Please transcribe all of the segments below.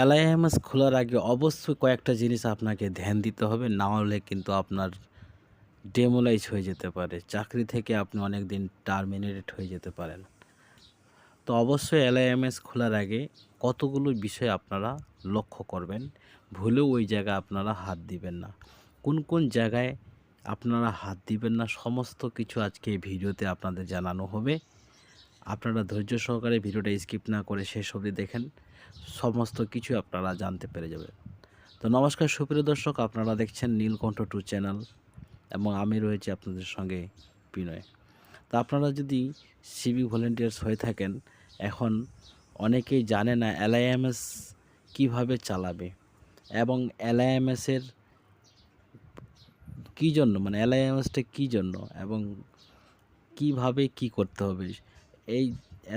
এলআইএমএস খোলার আগে অবশ্যই কয়েকটা জিনিস আপনাকে ধ্যান দিতে হবে, না হলে কিন্তু আপনার ডেমোলাইজ হয়ে যেতে পারে। চাকরি থেকে আপনি অনেক দিন টার্মিনেটেড হয়ে যেতে পারেন। তো অবশ্যই এলআইএমএস খোলার আগে কতগুলো বিষয় আপনারা লক্ষ্য করবেন, ভুলেও ওই জায়গায় আপনারা হাত দিবেন না। কোন কোন জায়গায় আপনারা হাত দিবেন না, সমস্ত কিছু আজকে ভিডিওতে আপনাদের জানানো হবে। আপনারা ধৈর্য সহকারে ভিডিওটা স্কিপ না করে শেষ অবধি দেখেন। সমস্ত কিছু আপনারা জানতে পেরে যাবেন তো নমস্কার, সুপ্রিয় দর্শক, আপনারা দেখছেন নীলকণ্ঠ টু চ্যানেল এবং আমি রয়েছি আপনাদের সঙ্গে বিনয়। তো আপনারা যদি সিভিক ভলেন্টিয়ার্স হয়ে থাকেন, এখন অনেকেই জানে না এলআইএমএস কীভাবে চালাবে এবং এলআইএমএসের কী জন্য মানে এলআইএমএসটা কী জন্য এবং কীভাবে কি করতে হবে, এই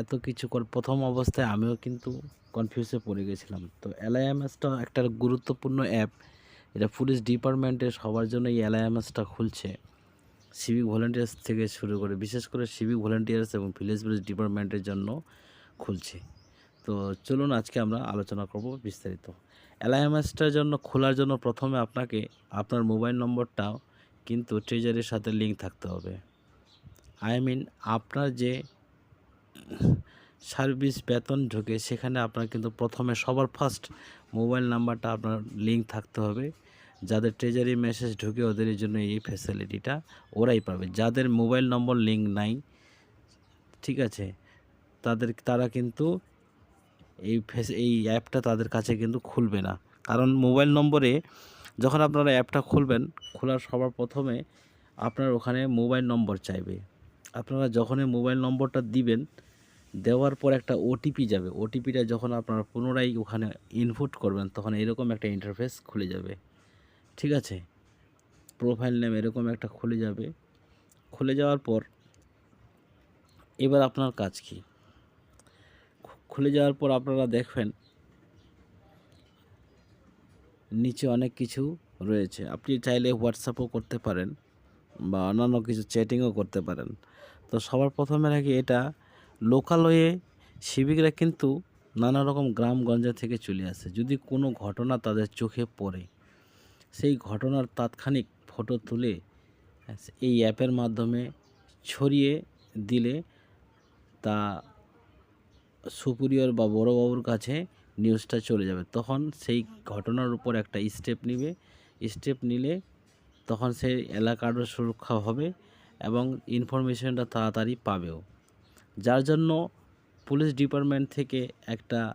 এত কিছু কর, প্রথম অবস্থায় আমিও কিন্তু কনফিউজে পড়ে গেছিলাম। তো এলআইএমএসটা একটা গুরুত্বপূর্ণ অ্যাপ এটা পুলিশ ডিপার্টমেন্টে সবার জন্য এই এলআইএমএসটা খুলছে। সিভিক ভলেন্টিয়ার্স থেকে শুরু করে, বিশেষ করে সিভিক ভলেন্টিয়ার্স এবং ভিলেজ পুলিশ ডিপার্টমেন্টের জন্য খুলছে। তো চলুন আজকে আমরা আলোচনা করব বিস্তারিত। এলআইএমএসটার জন্য খোলার জন্য প্রথমে আপনাকে আপনার মোবাইল নম্বরটাও কিন্তু ট্রেজারির সাথে লিঙ্ক থাকতে হবে। আই মিন আপনার যে সার্ভিস বেতন ঢুকে সেখানে আপনার কিন্তু প্রথমে সবার ফার্স্ট মোবাইল নাম্বারটা আপনার লিঙ্ক থাকতে হবে। যাদের ট্রেজারি মেসেজ ঢুকে ওদের জন্য এই ফ্যাসিলিটিটা ওরাই পাবে। যাদের মোবাইল নম্বর লিঙ্ক নাই, ঠিক আছে, তাদের, তারা কিন্তু এই ফেস এই অ্যাপটা তাদের কাছে কিন্তু খুলবে না। কারণ মোবাইল নম্বরে যখন আপনারা অ্যাপটা খুলবেন, খোলার সবার প্রথমে আপনার ওখানে মোবাইল নম্বর চাইবে। আপনারা যখনই মোবাইল নম্বরটা দিবেন দেওয়ার পর একটা ওটিপি যাবে। ওটিপিটা যখন আপনারা পুনরায় ওখানে ইনপুট করবেন, তখন এরকম একটা ইন্টারফেস খুলে যাবে। ঠিক আছে? প্রোফাইল নেম এরকম একটা খুলে যাবে। খুলে যাওয়ার পর এবার আপনার কাজ কি? খুলে যাওয়ার পর আপনারা দেখবেন নিচে অনেক কিছু রয়েছে। আপনি চাইলে হোয়াটসঅ্যাপও করতে পারেন বা অন্যান্য কিছু চ্যাটিংও করতে পারেন। তো সবার প্রথমে নাকি এটা লোকালয়ে সিভিকরা কিন্তু নানা রকম গ্রামগঞ্জ থেকে চলে আসে। যদি কোনো ঘটনা তাদের চোখে পড়ে, সেই ঘটনার তাৎক্ষণিক ফটো তুলে এই অ্যাপের মাধ্যমে ছড়িয়ে দিলে তা সুপুরিয়র বা বড়োবাবুর কাছে নিউজটা চলে যাবে। তখন সেই ঘটনার উপর একটা স্টেপ নিবে। স্টেপ নিলে তখন সেই এলাকারও সুরক্ষা হবে এবং ইনফরমেশনটা তাড়াতাড়ি পাবেও। যার জন্য পুলিশ ডিপার্টমেন্ট থেকে একটা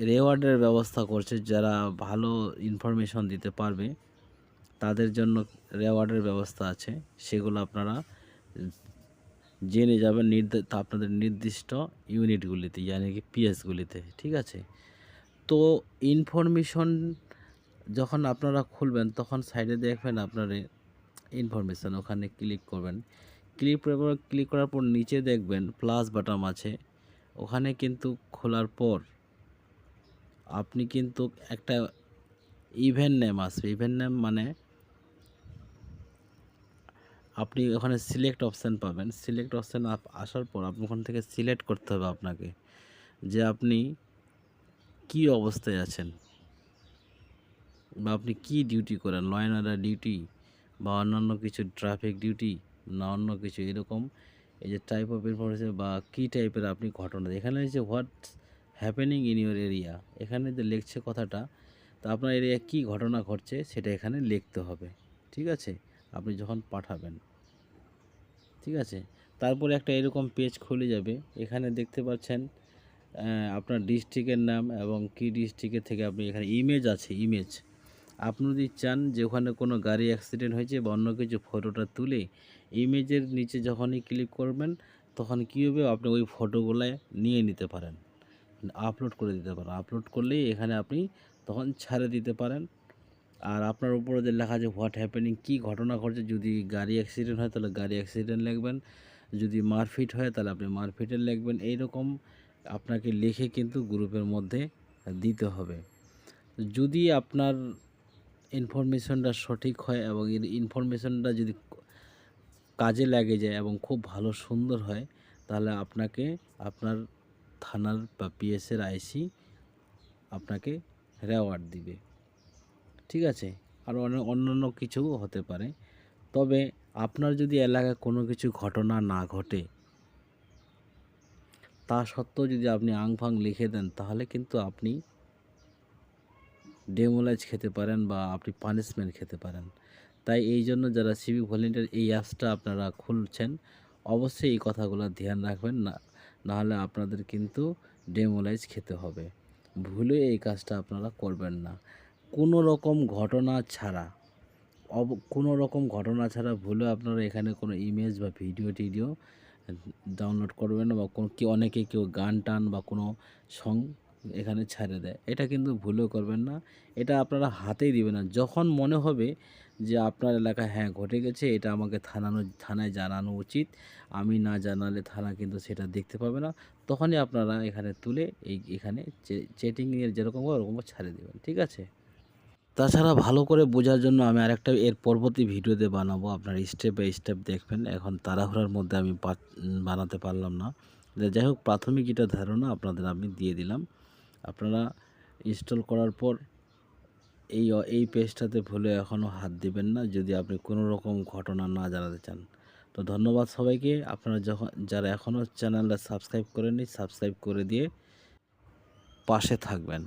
রেওয়ার্ডের ব্যবস্থা করছে যারা ভালো ইনফরমেশন দিতে পারবে, তাদের জন্য রেওয়ার্ডের ব্যবস্থা আছে। সেগুলো আপনারা জেনে যাবেন নির্দ- তা আপনাদের নির্দিষ্ট ইউনিটগুলিতে yani কি পিএসগুলিতে, ঠিক আছে? তো ইনফরমেশন যখন আপনারা খুলবেন, তখন সাইডে দেখবেন আপনার ইনফরমেশন, ওখানে ক্লিক করবেন। ক্লিক করার পর ক্লিক করার পর নিচে দেখবেন প্লাস বাটন আছে। ওখানে কিন্তু খোলার পর আপনি কিন্তু একটা ইভেন্ট নেম আসবে। ইভেন্ট নেম মানে আপনি ওখানে সিলেক্ট অপশান পাবেন। সিলেক্ট অপশান আসার পর আপনি ওখান থেকে সিলেক্ট করতে হবে আপনাকে যে আপনি কি অবস্থায় আছেন বা আপনি কি ডিউটি করেন। ল অ্যান্ড অর্ডার ডিউটি বা অন্যান্য কিছু ট্রাফিক ডিউটি না অন্য কিছু, এরকম এই যে টাইপ অফ ইনফরমেশন বা কী টাইপের আপনি ঘটনা। এখানে যে what happening in your area এখানে যে লিখছে কথাটা, তা আপনার এরিয়া কী ঘটনা ঘটছে সেটা এখানে লিখতে হবে, ঠিক আছে? আপনি যখন পাঠাবেন, ঠিক আছে? তারপরে একটা এরকম পেজ খুলে যাবে, এখানে দেখতে পাচ্ছেন আপনার ডিস্ট্রিক্টের নাম এবং কি ডিস্ট্রিক্টের থেকে আপনি এখানে ইমেজ আছে ইমেজ আপনি যদি চান যে ওখানে কোনো গাড়ি অ্যাক্সিডেন্ট হয়েছে বা অন্য কিছু ফটোটা তুলে ইমেজের নিচে যখনই ক্লিক করবেন, তখন কী হবে? আপনি ওই ফটোগুলো নিয়ে নিতে পারেন। আপলোড করে দিতে পারেন। আপলোড করলেই এখানে আপনি তখন ছাড়ে দিতে পারেন। আর আপনার উপরে যে লেখা আছে হোয়াট হ্যাপেনিং কী ঘটনা ঘটছে? যদি গাড়ি অ্যাক্সিডেন্ট হয়, তাহলে গাড়ি অ্যাক্সিডেন্ট লিখবেন। যদি মারপিট হয়, তাহলে আপনি মারপিটের লিখবেন। এইরকম আপনাকে লিখে কিন্তু গ্রুপের মধ্যে দিতে হবে। যদি আপনার ইনফরমেশনটা সঠিক হয় এবং ইনফরমেশনটা যদি কাজে লাগে যায় এবং খুব ভালো সুন্দর হয়, তাহলে আপনাকে আপনার থানার বা পিএসের আইসি আপনাকে রেওয়ার্ড দিবে। ঠিক আছে? আর অন্য, অন্যান্য কিছুও হতে পারে। তবে আপনার যদি এলাকায় কোনো কিছু ঘটনা না ঘটে, তা সত্ত্বেও যদি আপনি আংফাং লিখে দেন, তাহলে কিন্তু আপনি ডেমোলাইজ খেতে পারেন বা আপনি পানিশমেন্ট খেতে পারেন। তাই এই জন্য যারা সিভিক ভলেন্টিয়ার এই অ্যাপসটা আপনারা খুলছেন, অবশ্যই এই কথাগুলো ধ্যান রাখবেন। না, নাহলে আপনাদের কিন্তু ডেমোলাইজ খেতে হবে। ভুলে এই কাজটা আপনারা করবেন না। কোনো রকম ঘটনা ছাড়া, অব, কোনো রকম ঘটনা ছাড়া ভুলে আপনারা এখানে কোনো ইমেজ বা ভিডিও টিডিও ডাউনলোড করবেন বা কোনো, কি অনেকে কেউ গান টান বা কোনো সং এখানে ছাড়ে দেয়। এটা কিন্তু ভুলেও করবেন না। এটা আপনারা হাতেই দিবেন না। যখন মনে হবে যে আপনার এলাকায় হ্যাঁ ঘটে গেছে, এটা আমাকে থানানো, থানায় জানানো উচিত। আমি না জানালে থানা কিন্তু সেটা দেখতে পাবে না। তখনই আপনারা এখানে তুলে এই, এখানে চেটিংয়ের যেরকম হয় ওরকম ছাড়ে দেবেন, ঠিক আছে? তাছাড়া ভালো করে বোঝার জন্য আমি আরেকটা এর পরবর্তী ভিডিওতে বানাবো। আপনার স্টেপ বাই স্টেপ দেখবেন। এখন তাড়াহুড়ার মধ্যে আমি বানাতে পারলাম না। যাই হোক, প্রাথমিক এটা ধারণা আপনাদের আমি দিয়ে দিলাম। আপনারা ইনস্টল করার পর এই এই পেজটাতে ভুলে এখনও হাত দিবেন না যদি আপনি কোনো রকম ঘটনা না জানাতে চান। তো ধন্যবাদ সবাইকে। আপনারা যখন, যারা এখনও চ্যানেলটা সাবস্ক্রাইব করেনি সাবস্ক্রাইব করে দিয়ে পাশে থাকবেন।